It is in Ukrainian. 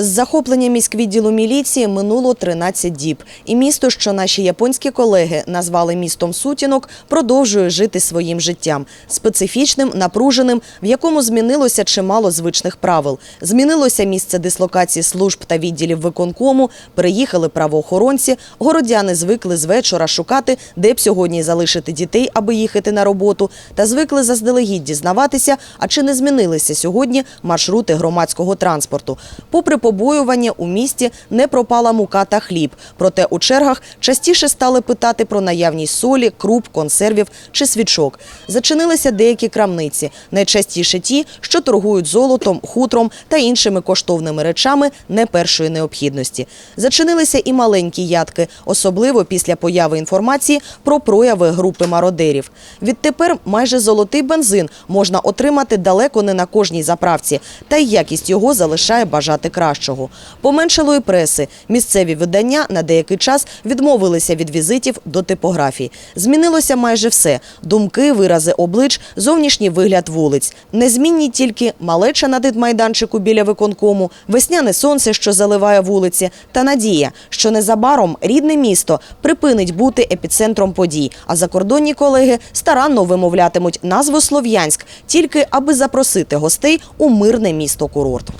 З захопленням міськвідділу міліції минуло 13 діб. І місто, що наші японські колеги назвали містом сутінок, продовжує жити своїм життям. Специфічним, напруженим, в якому змінилося чимало звичних правил. Змінилося місце дислокації служб та відділів виконкому, переїхали правоохоронці, городяни звикли з вечора шукати, де б сьогодні залишити дітей, аби їхати на роботу, та звикли заздалегідь дізнаватися, а чи не змінилися сьогодні маршрути громадського транспорту. Попри побоювання, у місті не пропала мука та хліб. Проте у чергах частіше стали питати про наявність солі, круп, консервів чи свічок. Зачинилися деякі крамниці, найчастіше ті, що торгують золотом, хутром та іншими коштовними речами не першої необхідності. Зачинилися і маленькі ядки, особливо після появи інформації про прояви групи мародерів. Відтепер майже золотий бензин можна отримати далеко не на кожній заправці, та й якість його залишає бажати кращого. Поменшало і преси. Місцеві видання на деякий час відмовилися від візитів до типографій. Змінилося майже все: думки, вирази облич, зовнішній вигляд вулиць. Незмінні тільки малеча на дитмайданчику біля виконкому, весняне сонце, що заливає вулиці, та надія, що незабаром рідне місто припинить бути епіцентром подій. А закордонні колеги старанно вимовлятимуть назву Слов'янськ, тільки аби запросити гостей у мирне місто курорт.